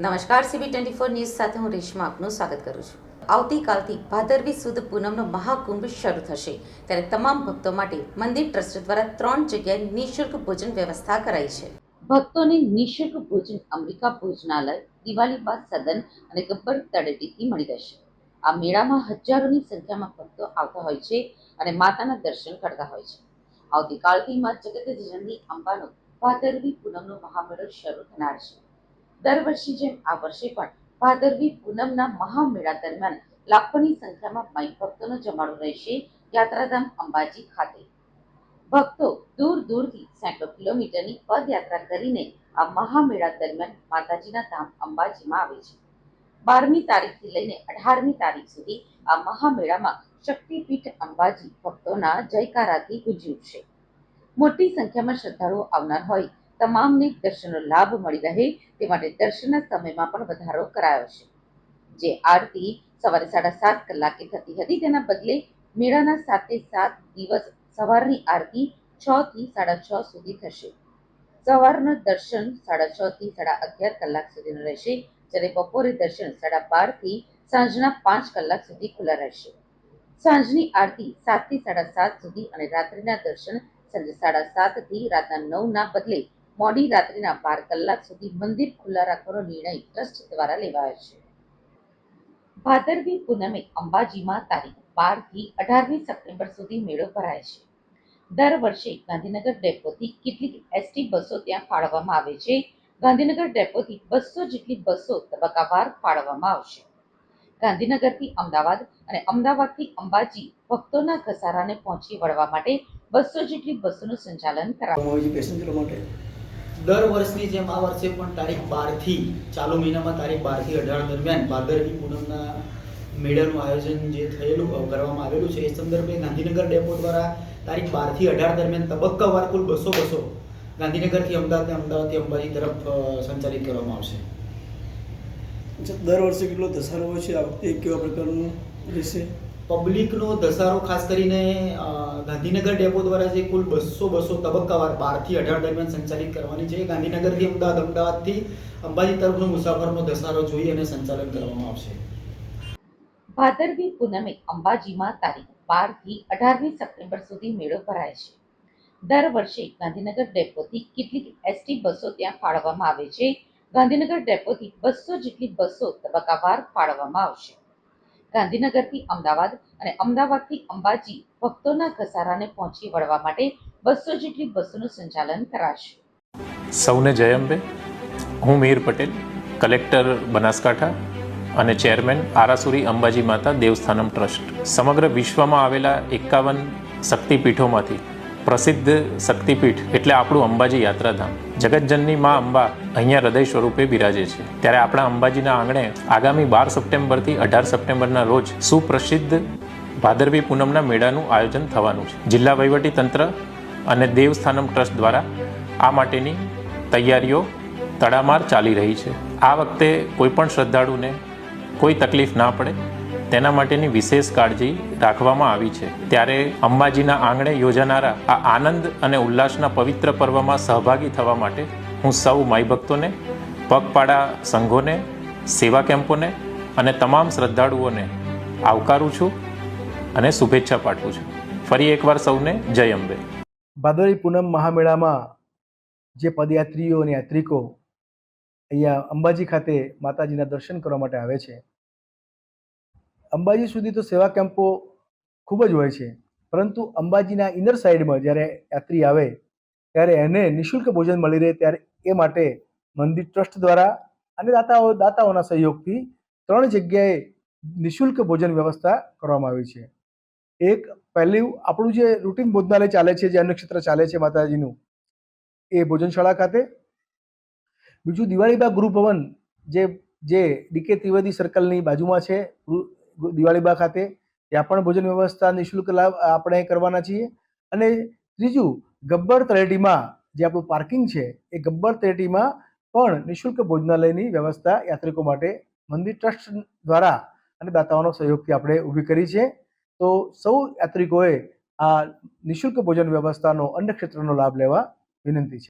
નમસ્કાર CB twenty four news સાથે હું રેશમા આપનું સ્વાગત કરું છું. આવતીકાલથી ભાદરવી સુદ પૂનમનો મહાકુંભ શરૂ થશે. ત્યારે તમામ ભક્તો માટે મંદિર ટ્રસ્ટ દ્વારા ત્રણ જગ્યાએ નિઃશુલ્ક ભોજન વ્યવસ્થા કરાઈ છે. ભક્તોને નિઃશુલ્ક ભોજન અમેરિકા ભોજનાલય, દિવાળી બાદ સદન અને ગબ્બર તળેટીથી મળી રહેશે. આ મેળામાં હજારોની સંખ્યામાં ભક્તો આવતા હોય છે અને માતાના દર્શન કરતા હોય છે. આવતીકાલથી માં જગતજનની અંબાનો ભાદરવી પૂનમનો મહામેળો શરૂ થનાર છે. દર વર્ષે જેમ આ વર્ષે પણ ભાદરવી પૂનમના મહામેળા દરમિયાન લાખોની સંખ્યામાં માઈ ભક્તોનો જમાડો રહેશે યાત્રાધામ અંબાજી ખાતે. ભક્તો દૂર દૂરથી સેંકડો કિલોમીટરની પદયાત્રા કરીને આ મહામેળા દરમિયાન માતાજીના ધામ અંબાજીમાં આવે છે. બારમી તારીખથી લઈને અઢારમી તારીખ સુધી આ મહામેળામાં શક્તિપીઠ અંબાજી ભક્તોના જયકારાથી ગુંજી ઉઠશે. મોટી સંખ્યામાં શ્રદ્ધાળુઓ આવનાર હોય તમામને દર્શનનો લાભ મળી રહે તે માટે દર્શનના સમયમાં પણ વધારો કરાયો છે. જે આરતી સવારે સાડા સાત કલાકે થતી હતી તેના બદલે મેળાના સાતે સાત દિવસ સવારની આરતી છ થી સાડા છ સુધી થશે. સવારના દર્શન સાડા છ થી સાડા અગિયાર કલાક સુધીનું રહેશે, જ્યારે બપોરે દર્શન સાડા બારથી સાંજના પાંચ કલાક સુધી ખુલ્લા રહેશે. સાંજની આરતી સાતથી સાડા સાત સુધી અને રાત્રિના દર્શન સાંજે સાડા સાતથી રાતના નવના બદલે મોડી રાત્રિના બાર કલાક સુધી મંદિર ખુલ્લા રાખવાનો નિર્ણય ટ્રસ્ટ દ્વારા લેવાયો છે. ભાદરવી પૂનમે અંબાજીમાં તારીખ બારથી અઢારમી સપ્ટેમ્બર સુધી મેળો ભરાય છે. દર વર્ષે ગાંધીનગર ડેપોથી કેટલીક એસટી બસો ત્યાં ફાળવવામાં આવે છે. ગાંધીનગર ડેપોથી બસો જેટલી બસો તબક્કાવાર ફાળવવામાં આવશે. ગાંધીનગરથી અમદાવાદ અને અમદાવાદથી અંબાજી ભક્તોના ઘસારાને પહોંચી વળવા માટે બસો જેટલી બસોનું સંચાલન કરાવવામાં કરવામાં આવે છે પેસેન્જરો માટે દર વર્ષની જેમ આ વર્ષે પણ તારીખ બારથી, ચાલુ મહિનામાં તારીખ બારથી અઢાર દરમિયાન ભાદરવી પૂનમના મેળાનું આયોજન જે થયેલું કરવામાં આવેલું છે, એ સંદર્ભે ગાંધીનગર ડેપો દ્વારા તારીખ બારથી અઢાર દરમિયાન તબક્કાવાર કુલ બસો બસો ગાંધીનગરથી અમદાવાદ અમદાવાદથી અંબાજી તરફ સંચાલિત કરવામાં આવશે. દર વર્ષે કેટલો ધસારો હોય છે? આ વખતે કેવા પ્રકારનું રહેશે? પબ્લિકનો ધસારો ખાસ કરીને ગાંધીનગર ડેપો દ્વારા જે કુલ બસો બસો તબક્કાવાર બારથી અઢાર દરમિયાન સંચાલિત કરવાની છે. ગાંધીનગરથી અમદાવાદ, અમદાવાદથી અંબાજી તરફનો મુસાફરનો ધસારો જોઈ અને સંચાલન કરવામાં આવશે. ભાદરવી પૂનમે અંબાજીમાં તારીખ બારથી અઢારમી સપ્ટેમ્બર સુધી મેળો ભરાય છે. દર વર્ષે ગાંધીનગર ડેપોથી કેટલીક એસટી બસો ત્યાં ફાળવવામાં આવે છે. ગાંધીનગર ડેપોથી બસો જેટલી બસો તબક્કાવાર ફાળવવામાં આવશે. ગાંધીનગરથી અમદાવાદ અને અમદાવાદથી અંબાજી ભક્તોના ઘસારાને પહોંચી વળવા માટે બસો જેટલી બસોનું સંચાલન કરાશે. સૌને જય અંબે. હું મીર પટેલ, કલેક્ટર બનાસકાંઠા અને ચેરમેન આરાસુરી અંબાજી માતા દેવસ્થાનમ ટ્રસ્ટ. સમગ્ર વિશ્વમાં આવેલા એકાવન શક્તિપીઠોમાંથી પ્રસિદ્ધ શક્તિપીઠ એટલે આપણું અંબાજી યાત્રાધામ. જગતજનની મા અંબા અહીંયા હૃદય સ્વરૂપે બિરાજે છે. ત્યારે આપણા અંબાજીના આંગણે આગામી બાર સપ્ટેમ્બરથી અઢાર સપ્ટેમ્બરના રોજ સુપ્રસિદ્ધ ભાદરવી પૂનમના મેળાનું આયોજન થવાનું છે. જિલ્લા વહીવટી તંત્ર અને દેવસ્થાનમ ટ્રસ્ટ દ્વારા આ માટેની તૈયારીઓ તડામાર ચાલી રહી છે. આ વખતે કોઈ પણ શ્રદ્ધાળુને કોઈ તકલીફ ના પડે. તેના માટેની વિશેષ કાળજી રાખવામાં આવી છે. ત્યારે અંબાજીના આંગણે યોજાનારા આ આનંદ અને ઉલ્લાસના પવિત્ર પર્વમાં સહભાગી થવા માટે હું સૌ માઈ ભક્તોને પગપાળા સંઘોને, સેવા કેમ્પોને અને તમામ શ્રદ્ધાળુઓને આવકારું છું અને શુભેચ્છા પાઠવું છું. ફરી એકવાર સૌને જય અંબે. ભાદરવી પૂનમ મહામેળામાં જે પદયાત્રીઓ અને યાત્રિકો અહીંયા અંબાજી ખાતે માતાજીના દર્શન કરવા માટે આવે છે અંબાજી સુધી તો સેવા કેમ્પો ખૂબ જ હોય છે. પરંતુ અંબાજીના ઇનર સાઈડમાં જ્યારે યાત્રી આવે, ત્યારે એને નિઃશુલ્ક ભોજન મળી રહે ત્યારે એ માટે મંદિર ટ્રસ્ટ દ્વારા અને દાતાઓ, દાતાઓના સહયોગથી ત્રણ જગ્યાએ નિઃશુલ્ક ભોજન વ્યવસ્થા કરવામાં આવી છે. એક, પહેલું આપણું જે રૂટીન ભોજનાલય ચાલે છે, જે અન્નક્ષેત્ર ચાલે છે માતાજીનું, એ ભોજનશાળા ખાતે. બીજું દિવાળીબા ગૃહ ભવન જે જે ડીકે ત્રિવેદી સર્કલની બાજુમાં છે દિવાળીબા ખાતે ત્યાં પણ ભોજન વ્યવસ્થા નિઃશુલ્ક લાભ આપણે કરવાના છીએ. અને ત્રીજું, ગબ્બર તળેટીમાં જે આપણું પાર્કિંગ છે, એ ગબ્બર તળેટીમાં પણ નિઃશુલ્ક ભોજનાલયની વ્યવસ્થા યાત્રિકો માટે મંદિર ટ્રસ્ટ દ્વારા અને દાતાઓનો સહયોગથી આપણે ઊભી કરી છે. તો સૌ યાત્રિકોએ આ નિઃશુલ્ક ભોજન વ્યવસ્થાનો અન્ય ક્ષેત્રનો લાભ લેવા વિનંતી છે.